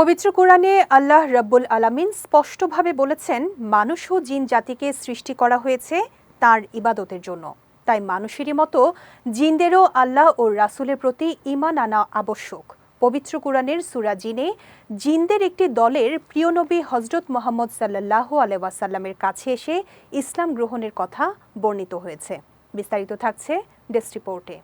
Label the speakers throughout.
Speaker 1: পবিত্র কোরআনে আল্লাহ রব্বুল আলামিন স্পষ্টভাবে বলেছেন, মানুষ ও জিন জাতিকে সৃষ্টি করা হয়েছে তার ইবাদতের জন্য। তাই মানুষেরই মতো জিনদেরও আল্লাহ ও রাসূলের প্রতি ঈমান আনা আবশ্যক। পবিত্র কোরআনের সুরা জিনে জিনদের একটি দলের প্রিয় নবী হজরত মোহাম্মদ সাল্লাল্লাহু আলাইহি কাছে এসে ইসলাম গ্রহণের কথা বর্ণিত হয়েছে। বিস্তারিত থাকছে ডেস্ক রিপোর্টে।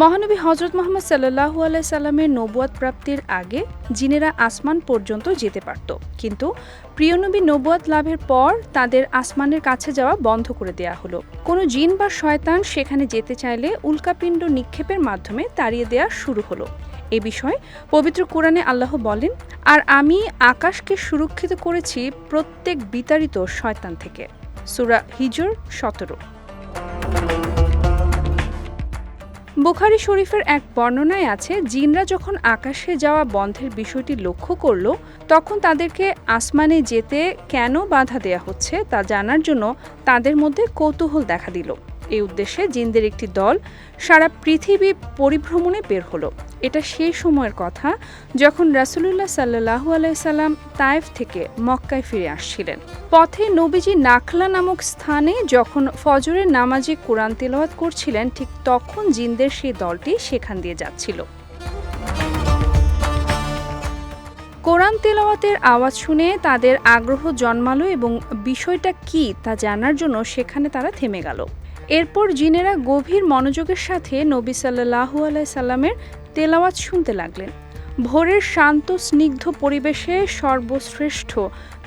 Speaker 2: মহানবী হজরত মোহাম্মদ সাল্লাহু আলাই সাল্লামের নবুয়াদ প্রাপ্তির আগে জিনেরা আসমান পর্যন্ত যেতে পারত। কিন্তু প্রিয়নবী নবুয়াদ লাভের পর তাদের আসমানের কাছে যাওয়া বন্ধ করে দেয়া হলো। কোনো জিন বা শয়তান সেখানে যেতে চাইলে উল্কাপিণ্ড নিক্ষেপের মাধ্যমে তাড়িয়ে দেয়া শুরু হলো। এ বিষয়ে পবিত্র কোরআনে আল্লাহ বলেন, আর আমি আকাশকে সুরক্ষিত করেছি প্রত্যেক বিতাড়িত শয়তান থেকে। সুরা হিজর সতেরো। বুখারি শরীফের এক বর্ণনায় আছে, জিনরা যখন আকাশে যাওয়া বন্ধের বিষয়টি লক্ষ্য করল, তখন তাদেরকে আসমানে যেতে কেন বাধা দেয়া হচ্ছে তা জানার জন্য তাদের মধ্যে কৌতূহল দেখা দিল। এই উদ্দেশ্যে জিনদের একটি দল সারা পৃথিবী পরিভ্রমণে বের হলো। এটা সেই সময়ের কথা যখন রাসুলুল্লাহ সাল্লাহু আলাইসাল্লাম তায়েফ থেকে মক্কায় ফিরে আসছিলেন। পথে নবীজি নাখলা নামক স্থানে যখন ফজরের নামাজে কোরআন তেলাওয়াত করছিলেন, ঠিক তখন জিনদের সেই দলটি সেখান দিয়ে যাচ্ছিল। কোরআন তেলাওয়াতের আওয়াজ শুনে তাদের আগ্রহ জন্মালো এবং বিষয়টা কি তা জানার জন্য সেখানে তারা থেমে গেল। এরপর জিনেরা গভীর মনোযোগের সাথে নবী সাল্লাহু আলাই সাল্লামের তেলাওয়াত শুনতে লাগলেন। ভোরের শান্ত, স্নিগ্ধ পরিবেশে সর্বশ্রেষ্ঠ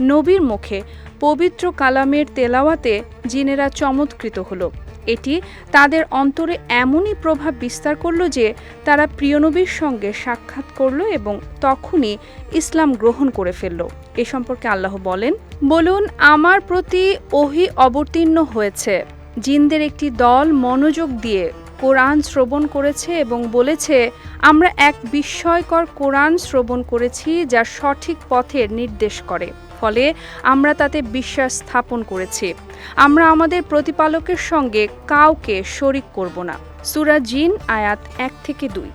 Speaker 2: নবীর মুখে পবিত্র কালামের তেলাওয়াতে জিনেরা চমৎকৃত হলো। এটি তাদের অন্তরে এমনই প্রভাব বিস্তার করল যে তারা প্রিয়নবীর সঙ্গে সাক্ষাৎ করল এবং তখনই ইসলাম গ্রহণ করে ফেলল। এ সম্পর্কে আল্লাহ বলেন, বলুন, আমার প্রতি ওহি অবতীর্ণ হয়েছে। জিনদের একটি দল মনোযোগ দিয়ে কোরআন শ্রবণ করেছে এবং বলেছে, আমরা এক বিস্ময়কর কোরআন শ্রবণ করেছি যা সঠিক পথের নির্দেশ করে। ফলে আমরা তাতে বিশ্বাস স্থাপন করেছি। আমরা আমাদের প্রতিপালকের সঙ্গে কাউকে শরিক করব না। সুরা জিন, আয়াত এক থেকে দুই।